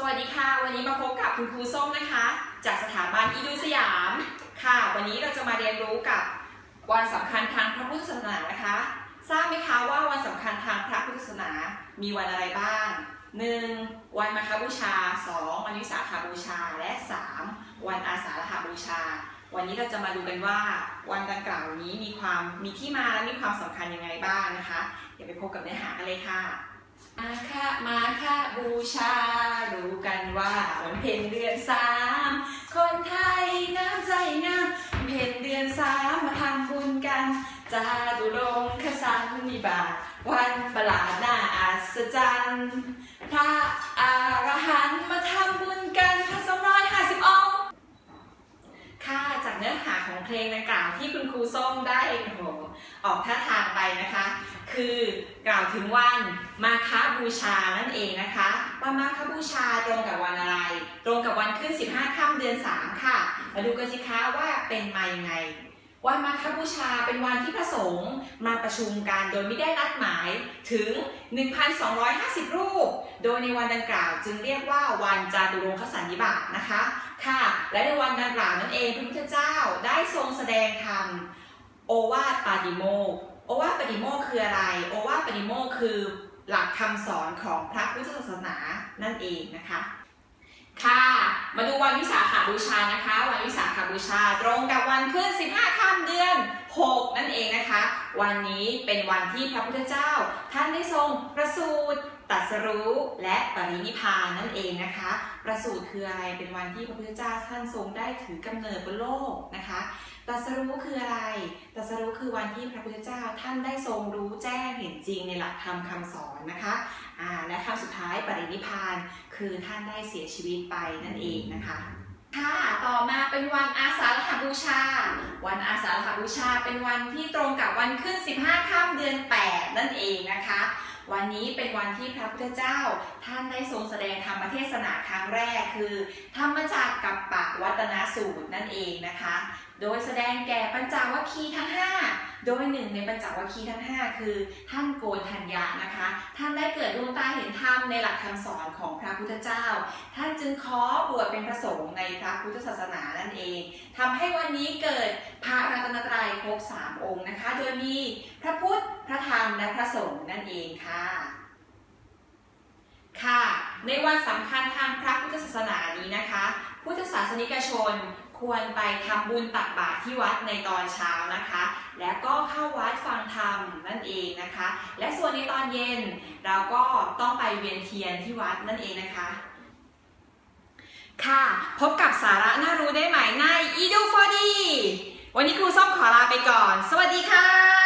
สวัสดีค่ะ วันนี้มาพบกับคุณครูส้มนะคะ จากสถาบันอีดูสยาม ค่ะ วันนี้เราจะมาเรียนรู้กับวันสำคัญทางพระพุทธศาสนานะคะ ทราบไหมคะว่าวันสำคัญทางพระพุทธศาสนามีวันอะไรบ้าง 1. วันมาฆบูชา 2. วันวิสาขบูชา และ 3. วันอาสาฬหบูชา วันนี้เราจะมาดูกันว่า วันดังกล่าวนี้มีความมีที่มาและมีความสำคัญยังไงบ้างนะคะ เดี๋ยวไปพบกับเนื้อหากันเลยค่ะ มาค่ะมาค่ะบูชา ว่าวันเพ็ญเดือนสามคนไทยน้ำใจงามเพ็ญเดือนสามมาทำบุญกันจาตุรงคสันนิบาตวันประหลาดน่าอัศจรรย์พระอรหันต์มาทำ ส้มได้โอ้โหออกท่าทางไปนะคะ คือกล่าวถึงวันมาคาบูชานั่นเองนะคะวันมาคาบูชาตรงกับวันอะไร ตรงกับวันขึ้น 15ค่ำเดือน 3 ค่ะ มาดูกันสิคะว่าเป็นมายังไง วันมาคบูชาเป็นวันที่พระสงฆ์มาประชุมกันโดยไม่ได้นัดหมายถึง 1,250 รูป โดยในวันดังกล่าวจึงเรียกว่าวันจาตุรงคสันนิบาตนะคะ ค่ะ และในวันดังกล่าวนั่นเองพระพุทธเจ้าได้ทรงแสดงธรรมโอวาทปาติโมกโอวาทปาติโมกคืออะไร โอวาทปาติโมกคือหลักคำสอนของพระพุทธศาสนานั่นเองนะคะ ค่ะ มาดูวันวิสาขบูชานะคะ วันวิสาขบูชา ตรงกับวันขึ้น 15ค่ำเดือน 6 นั่นเองนะคะ วันนี้เป็นวันที่พระพุทธเจ้า ท่านได้ทรงประสูติตัสรู้และปรินิพานนั่นเองนะคะ ประสูติคืออะไรเป็นวันที่พระพุทธเจ้าท่านทรงได้ถือกำเนิดบนโลกนะคะตัสรู้คืออะไรตัสรู้คือวันที่พระพุทธเจ้าท่านได้ทรงรู้แจ้งเห็นจริงในหลักธรรมคำสอนนะคะอ่าและคำสุดท้าย ปรินิพาน คือท่านได้เสียชีวิตไปนั่นเองนะคะค่ะต่อมาเป็นวันอาสาฬหบูชา วันอาสาฬหบูชาเป็นวันที่ตรงกับวันขึ้น 15ค่ำเดือน 8 นั่นเองนะคะ วันนี้เป็นวันที่พระพุทธเจ้า ท่านได้ทรงแสดงธรรมเทศนาครั้งแรกคือ ธรรมจักรกับปะวัตนสูตรนั่นเองนะคะ โดยแสดงแก่ปัญจวัคคีย์ทั้ง 5 โดยหนึ่งในปัญจวัคคีย์ทั้ง 5 คือ ท่านโกนทัญญานะคะ ท่านได้เกิดดวงตาเห็นธรรมในหลักคำสอนของพระพุทธเจ้า ท่านจึงขอบวชเป็นพระสงฆ์ในพระพุทธศาสนานั่นเองทำให้วันนี้เกิดพระรัตนตรัยครบ3องค์นะคะ โดยมีพระพุทธ พระธรรม และพระสงฆ์นั่นเองค่ะ ค่ะ ในวันสำคัญทางพระพุทธศาสนา นี้นะคะ พุทธศาสนิกชนควรไปทำบุญตักบาตรที่วัดในตอนเช้านะคะ และก็เข้าวัดฟังธรรมนั่นเองนะคะ และส่วนในตอนเย็นเราก็ต้องไปเวียนเทียนที่วัดนั่นเองนะคะ ค่ะ พบกับสาระน่ารู้ได้ใหม่ใน e d u for d วันนี้ครูส้มขอลาไปก่อน สวัสดีค่ะ